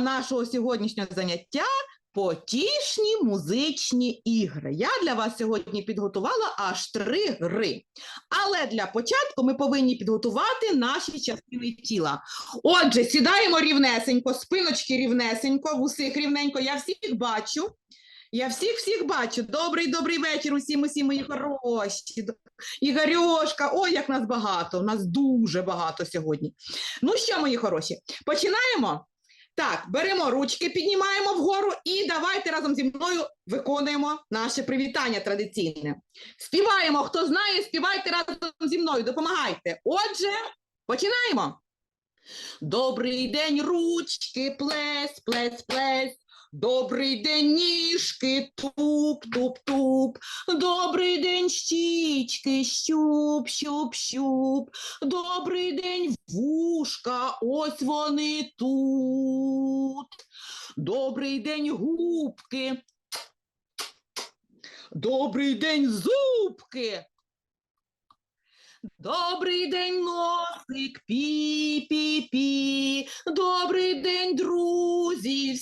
нашого сьогоднішнього заняття потішні музичні ігри. Я для вас сьогодні підготувала аж три гри. Але для початку ми повинні підготувати наші частини тіла. Отже, сідаємо рівнесенько, спиночки рівнесенько, вусих рівненько. Я всіх бачу. Я всіх всіх бачу. Добрий добрий вечір усім, усім мої хороші. Ігорьошка, ой, як нас багато. Нас дуже багато сьогодні. Ну що, мої хороші, починаємо? Так, беремо ручки, піднімаємо вгору і давайте разом зі мною виконуємо наше привітання традиційне. Співаємо, хто знає, співайте разом зі мною, допомагайте. Отже, починаємо. Добрий день, ручки, плес, плес, плес. Добрий день, ніжки, туп, туп, туп. Добрий день, щічки, щуп, щуп, щуп. Добрий день, вушка, ось вони тут. Добрий день, губки. Добрий день, зубки. Добрий день, носик, пі-пі-пі. Добрий день, друзі,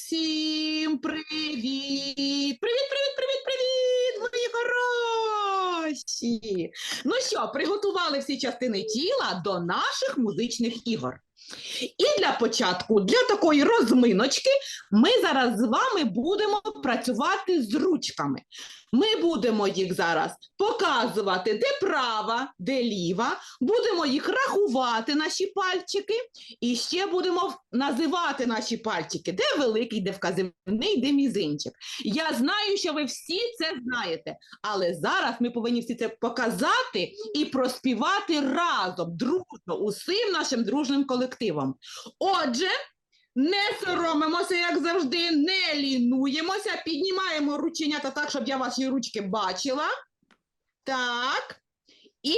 привіт. Привіт, привіт, привіт, привіт, мої хороші. Ну що, приготували всі частини тіла до наших музичних ігор. І для початку, для такої розминочки, ми зараз з вами будемо працювати з ручками. Ми будемо їх зараз показувати, де права, де ліва. Будемо їх рахувати, наші пальчики, і ще будемо називати наші пальчики, де великий, де вказівний, де мізинчик. Я знаю, що ви всі це знаєте, але зараз ми повинні всі це показати і проспівати разом, дружно, усім нашим дружним колективом. Отже, не соромимося, як завжди, не лінуємося, піднімаємо рученята так, щоб я ваші ручки бачила. Так. І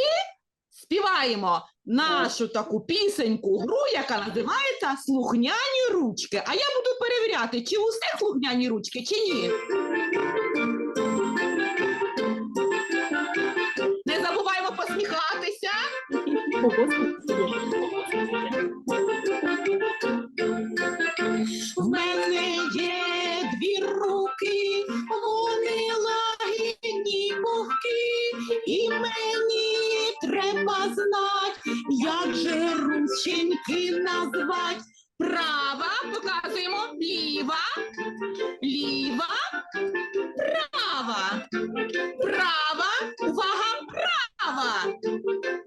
співаємо нашу таку пісеньку гру, яка називається Слухняні ручки. А я буду перевіряти, чи у всіх слухняні ручки, чи ні. Не забуваємо посміхатися.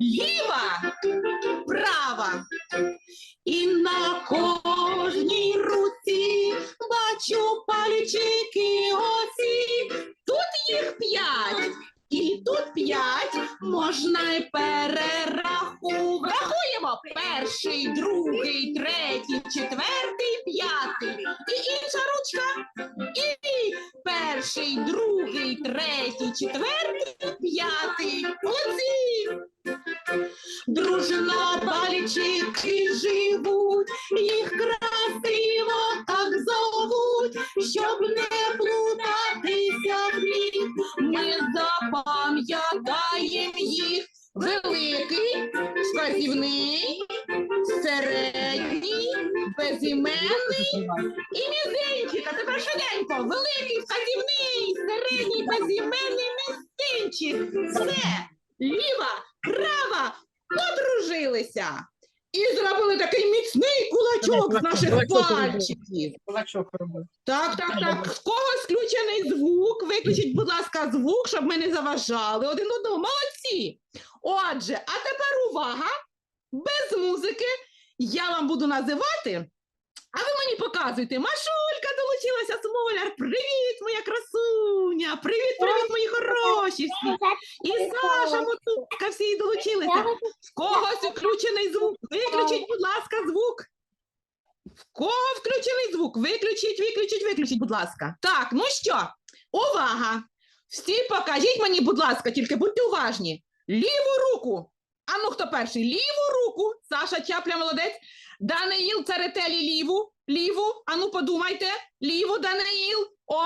Ліва, пальчики живуть, їх красиво так зовуть, щоб не плутатися в них. Ми запам'ятаємо їх великий, вказівний, середній, безіменний і мізинчик. А тепер швиденько. Великий, вказівний, середній, безіменний, мізинчик. Все, ліва, права, подружилися. І зробили такий міцний кулачок з наших пальчиків. Кулачок робив. Так, так, так. В когось включений звук. Виключіть, будь ласка, звук, щоб ми не заважали один одного. Молодці. Отже, а тепер увага. Без музики я вам буду називати. А ви мені показуйте. Машулька долучилася Смоляр. Привіт, моя красуня! Привіт, привіт, мої хороші всі. І Саша Мотузка, всі долучилися. В когось включений звук. Виключіть, будь ласка, звук. В кого включений звук? Виключіть, виключіть, виключіть, будь ласка. Так, ну що, увага! Всі покажіть мені, будь ласка, тільки будьте уважні. Ліву руку. А ну хто перший? Ліву руку. Саша Чапля, молодець. Даниїл Церетелі ліву. Ліву. А ну подумайте. Ліву, Даниїл. О,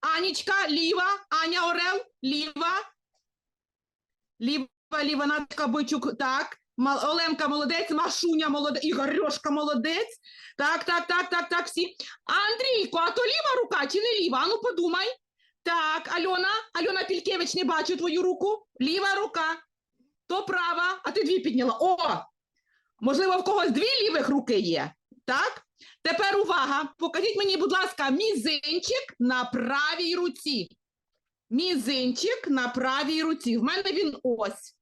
Анічка, ліва. Аня Орел, ліва. Ліва, ліва, Надка Бойчук. Так. Оленка молодець, Машуня молодець, Ігорьошка молодець. Так, так, так, так, так, всі. Андрійко, а то ліва рука чи не ліва? Ану подумай. Так, Альона, Альона Пількевич, не бачу твою руку. Ліва рука. То права, а ти дві підняла. О! Можливо, в когось дві лівих руки є. Так? Тепер увага. Покажіть мені, будь ласка, мізинчик на правій руці. Мізинчик на правій руці. В мене він ось.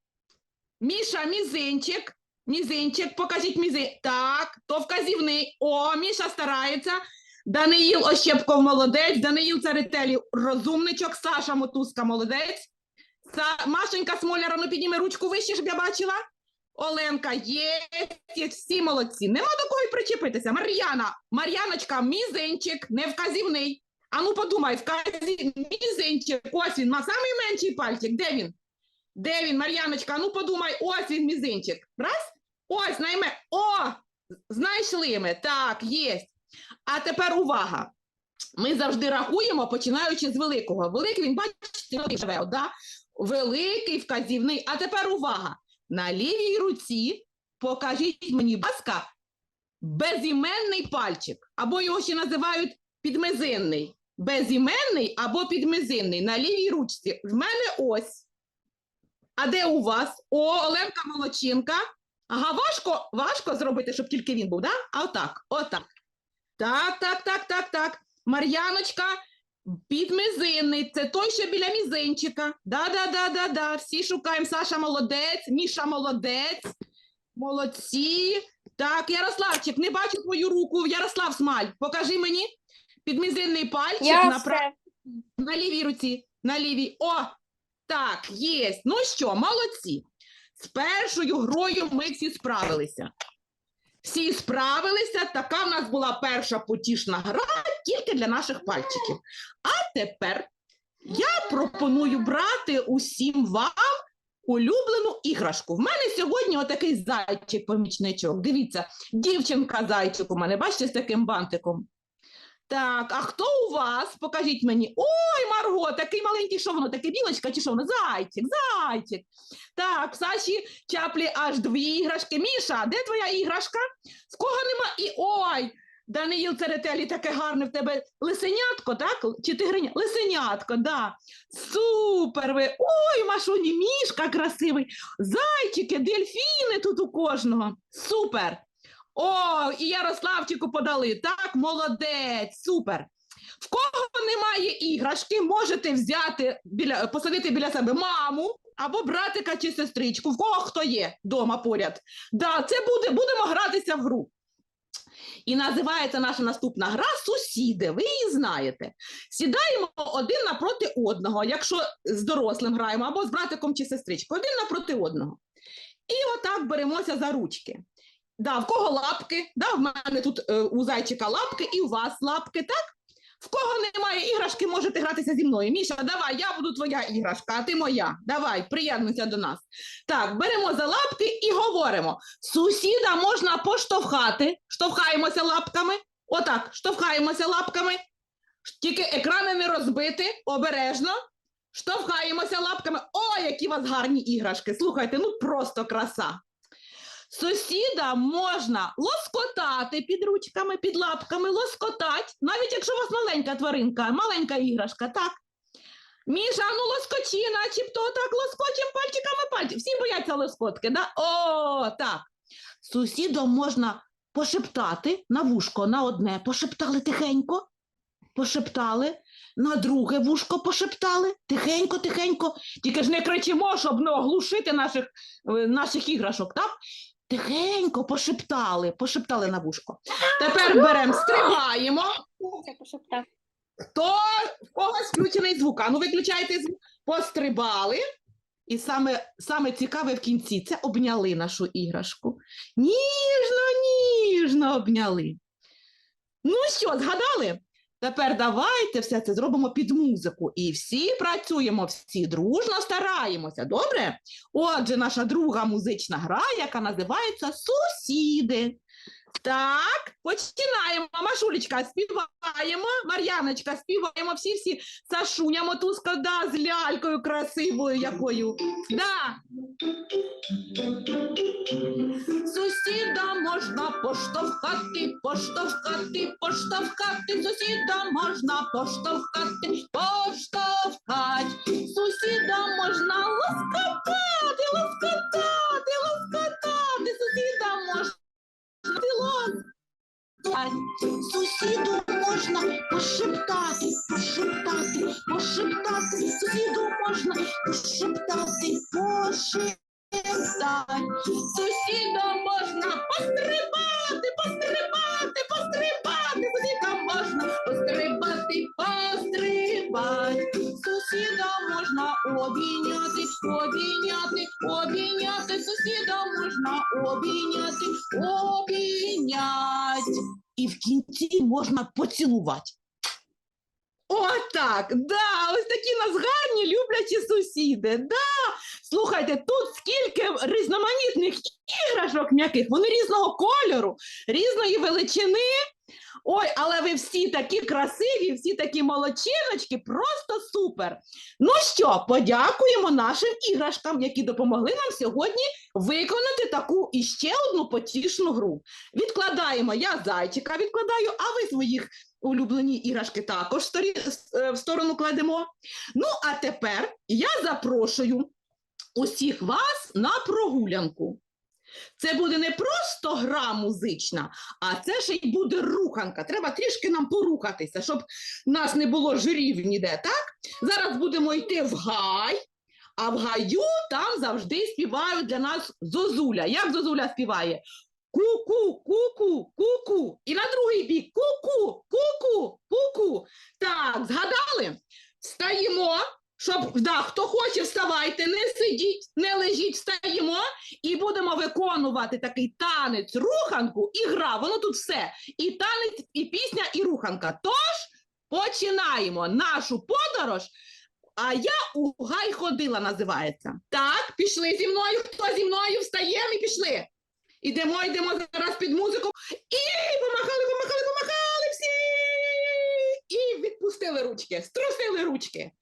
Міша, мізинчик. Мізинчик, покажіть мізинчик. Так, то вказівний. О, Міша старається. Даниїл Ощепков молодець, Даниїл Царетелі розумничок, Саша Мотузка молодець. Са... Машенька Смоляра, ну підніми ручку вище, щоб я бачила. Оленка, є, є, всі молодці. Нема до кого й причепитися. Мар'яна, Мар'яночка, мізинчик, не вказівний. А ну подумай, вказів... мізинчик, ось він, самий менший пальчик. Де він? Де він, Мар'яночка? Ну подумай, ось він мізинчик. Раз. Ось, найме. О! Знайшли ми. Так, є. А тепер увага. Ми завжди рахуємо, починаючи з великого. Великий він, бачите, живе, да? Великий вказівний. А тепер увага. На лівій руці покажіть мені, будь ласка, безіменний пальчик, або його ще називають підмизинний. Безіменний або підмизинний на лівій ручці. В мене ось. А де у вас? О, Оленка Молодчинка. Ага, важко, важко зробити, щоб тільки він був, да? А отак, отак. Так, так, так, так, так. Мар'яночка, підмизинний. Це той, що біля мізинчика. Да, да, да, да, да. Всі шукаємо. Саша молодець, Міша молодець. Молодці. Так, Ярославчик, не бачу твою руку. Ярослав Смаль, покажи мені підмізинний пальчик Я на, пра- все. на лівій руці. На лівій. О! Так, є. Ну що, молодці. З першою грою ми всі справилися. Всі справилися. Така в нас була перша потішна гра тільки для наших пальчиків. А тепер я пропоную брати усім вам улюблену іграшку. В мене сьогодні отакий зайчик-помічничок. Дивіться, дівчинка зайчик у мене, бачите, з таким бантиком. Так, а хто у вас? Покажіть мені. Ой, Марго, такий маленький, що воно, таке білочка чи що воно? Зайчик, зайчик. Так, в Саші чаплі аж дві іграшки. Міша, де твоя іграшка? З кого нема? І ой, Даниїл Церетелі, таке гарне в тебе лисенятко, так? Чи тигриня? Лисенятко, да. Супер ви. Ой, Машуні, мішка красивий. Зайчики, дельфіни тут у кожного. Супер. О, і Ярославчику подали. Так, молодець, супер. В кого немає іграшки, можете взяти біля посадити біля себе маму або братика чи сестричку. В кого хто є вдома поряд. Да, це буде, будемо гратися в гру. І називається наша наступна гра Сусіди. Ви її знаєте. Сідаємо один напроти одного, якщо з дорослим граємо, або з братиком чи сестричкою, один напроти одного. І отак беремося за ручки. Да, в кого лапки? Да, в мене тут е, у зайчика лапки, і у вас лапки, так? В кого немає іграшки, можете гратися зі мною. Міша, давай, я буду твоя іграшка, а ти моя. Давай, приєднуйся до нас. Так, беремо за лапки і говоримо: сусіда можна поштовхати, штовхаємося лапками. Отак, штовхаємося лапками. Тільки екрани не розбити, обережно. Штовхаємося лапками. О, які у вас гарні іграшки! Слухайте, ну просто краса. Сусіда можна лоскотати під ручками, під лапками, лоскотати, навіть якщо у вас маленька тваринка, маленька іграшка, так? Міша, ну лоскочі, начебто так лоскочем пальчиками пальчик. Всі бояться лоскотки, да? О, так. Сусідом можна пошептати на вушко, на одне, пошептали тихенько, пошептали, на друге вушко пошептали, тихенько, тихенько. Тільки ж не кричимо, щоб не оглушити наших, е, наших іграшок, так? Тихенько пошептали, пошептали на вушко. Тепер беремо, стригаємо. Я. Хто в когось включений звук? А ну виключайте звук. Пострибали. І саме, саме цікаве в кінці це обняли нашу іграшку. Ніжно, ніжно обняли. Ну що, згадали? Тепер давайте все це зробимо під музику. І всі працюємо, всі дружно стараємося. Добре? Отже, наша друга музична гра, яка називається Сусіди. Так, починаємо. Машулечка, співаємо. Мар'яночка, співаємо. Всі всі Сашуня мотузка, да, з лялькою красивою якою. Да. Сусіда можна поштовхати, поштовхати, поштовхати, сусіда можна поштовхати, поштовхать. Сусіда можна лоскотати, Сусіду можна пошептати, пошептати, пошептати, сусіду можна пошептати, пошептати. Сусідом можна пострибати, пострибати, пострибати, сусідом можна пострибати, пострибати. Сусідом можна обійняти, обійняти, обійняти, сусідом можна обійняти, обійняти. І в кінці можна поцілувати. Отак, да, ось такі нас гарні люблячі сусіди. Да. Слухайте, тут скільки різноманітних іграшок м'яких, вони різного кольору, різної величини. Ой, але ви всі такі красиві, всі такі молодчиночки, просто супер. Ну що, подякуємо нашим іграшкам, які допомогли нам сьогодні виконати таку іще одну потішну гру. Відкладаємо, я зайчика відкладаю, а ви своїх улюблені іграшки також е, в сторону кладемо. Ну, а тепер я запрошую усіх вас на прогулянку. Це буде не просто гра музична, а це ще й буде руханка. Треба трішки нам порухатися, щоб нас не було жирів ніде, так? Зараз будемо йти в гай, а в гаю там завжди співають для нас Зозуля. Як Зозуля співає? Ку-ку, ку-ку, ку-ку. І на другий бік ку-ку, ку-ку, ку-ку. Так, згадали? Встаємо, щоб да, хто хоче, вставайте, не сидіть, не лежіть, встаємо і будемо виконувати такий танець, руханку і гра. Воно тут все. І танець, і пісня, і руханка. Тож починаємо нашу подорож. А я у гай ходила, називається. Так, пішли зі мною. Хто зі мною встаємо і пішли. Ідемо, йдемо зараз під музику. І помахали, помахали, помахали всі. І відпустили ручки, струсили ручки.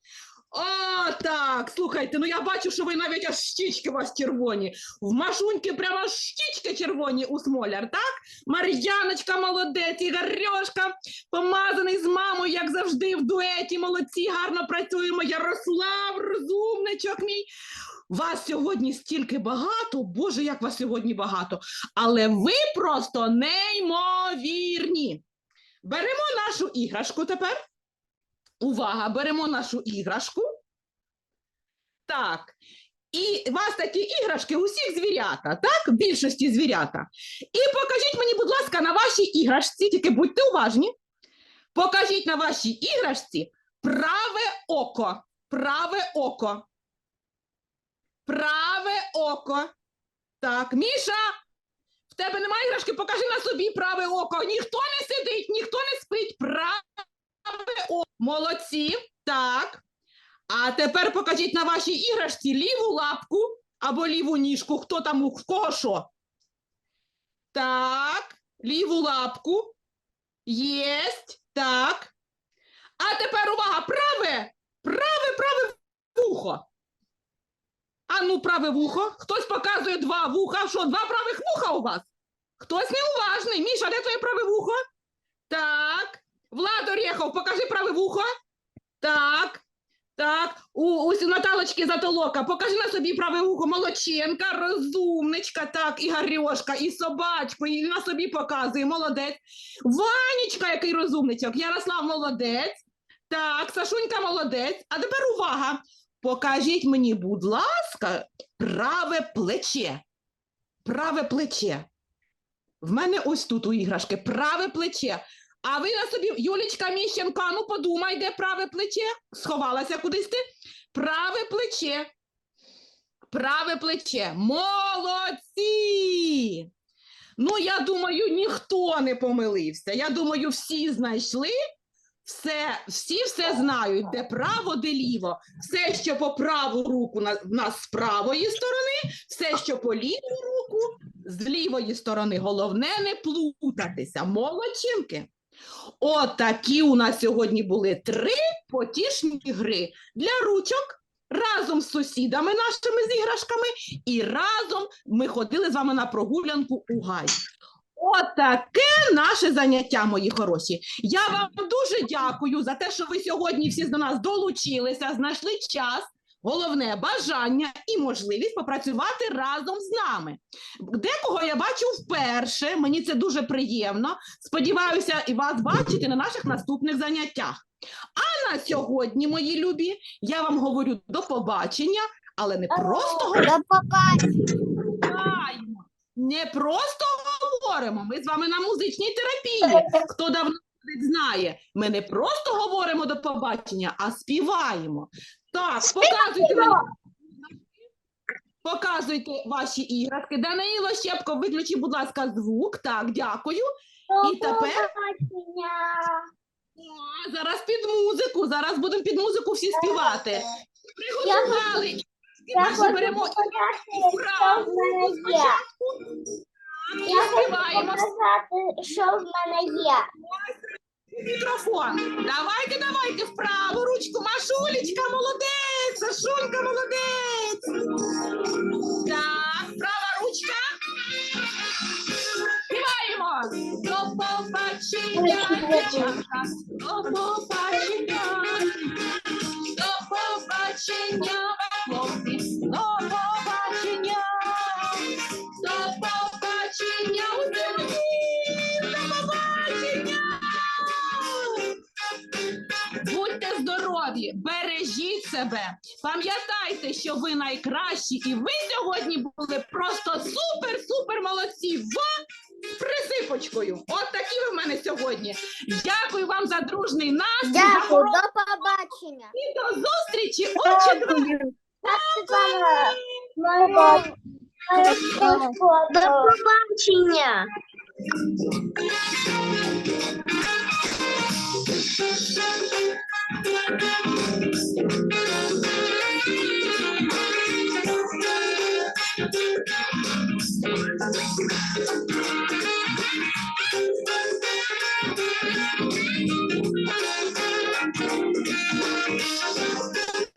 О, так, слухайте, ну я бачу, що ви навіть аж щічки у вас червоні. В Машуньки прямо щічки червоні у смоляр, так? Мар'яночка молодець, Ігорьошка помазаний з мамою, як завжди, в дуеті. Молодці, гарно працюємо. Ярослав, розумничок мій. Вас сьогодні стільки багато, Боже, як вас сьогодні багато. Але ви просто неймовірні. Беремо нашу іграшку тепер. Увага, беремо нашу іграшку. Так. І у вас такі іграшки у всіх звірята, так? Більшості звірята. І покажіть мені, будь ласка, на вашій іграшці, тільки будьте уважні. Покажіть на вашій іграшці праве око. Праве око. Праве око. Так, Міша, в тебе немає іграшки, покажи на собі праве око. Ніхто не сидить, ніхто не спить. Праве Молодці. Так. А тепер покажіть на вашій іграшці ліву лапку або ліву ніжку. Хто там у кого що? Так, ліву лапку. Єсть. Так. А тепер увага, праве, праве, праве вухо. А ну, праве вухо. Хтось показує два вуха. Що, два правих вуха у вас? Хтось неуважний. Міша, де твоє праве вухо? Так. Влад Орєхов, покажи праве вухо. Так. Так, у, у Наталочки Затолока, покажи на собі праве вухо, молодчинка, розумничка, так, і Гарьошка, і собачку, і на собі показує, молодець. Ванечка, який розумничок, Ярослав молодець. Так, Сашунька молодець. А тепер увага. Покажіть мені, будь ласка, праве плече. Праве плече. В мене ось тут у іграшки праве плече. А ви на собі, Юлічка Міщенко, ну подумай, де праве плече? Сховалася кудись ти? Праве плече. Праве плече. Молодці! Ну, я думаю, ніхто не помилився. Я думаю, всі знайшли. Все, всі все знають, де право, де ліво. Все, що по праву руку на, в нас з правої сторони, все, що по ліву руку з лівої сторони. Головне не плутатися. Молодчинки. Отакі у нас сьогодні були три потішні гри для ручок. Разом з сусідами нашими з іграшками, і разом ми ходили з вами на прогулянку у гай. Отаке наше заняття, мої хороші. Я вам дуже дякую за те, що ви сьогодні всі до нас долучилися, знайшли час, головне бажання і можливість попрацювати разом з нами. Декого я бачу вперше, мені це дуже приємно. Сподіваюся, і вас бачити на наших наступних заняттях. А на сьогодні, мої любі, я вам говорю до побачення, але не просто говоримо, не просто говоримо. Ми з вами на музичній терапії. Хто давно знає, ми не просто говоримо до побачення, а співаємо. Так, показуйте мені. Показуйте ваші іграшки. Данило Щепко, виключи, будь ласка, звук. Так, дякую. І тепер? А, зараз під музику. Зараз будемо під музику всі співати. Приготували. Я Іграшки беремо є. спочатку. Я І хочу співаємо показати, що в мене є. Мікрофон. Давайте, давайте в праву ручку. Машулечка, молодець. Сашунька, молодець. Так, права ручка. Співаємо. До побачення. До побачення. До побачення, Пам'ятайте, що ви найкращі, і ви сьогодні були просто супер-супер молодці. В присипочкою. От такі ви в мене сьогодні. Дякую вам за дружний настрій. Дякую, до побачення. і до зустрічі у четвер. До побачення. Thank you.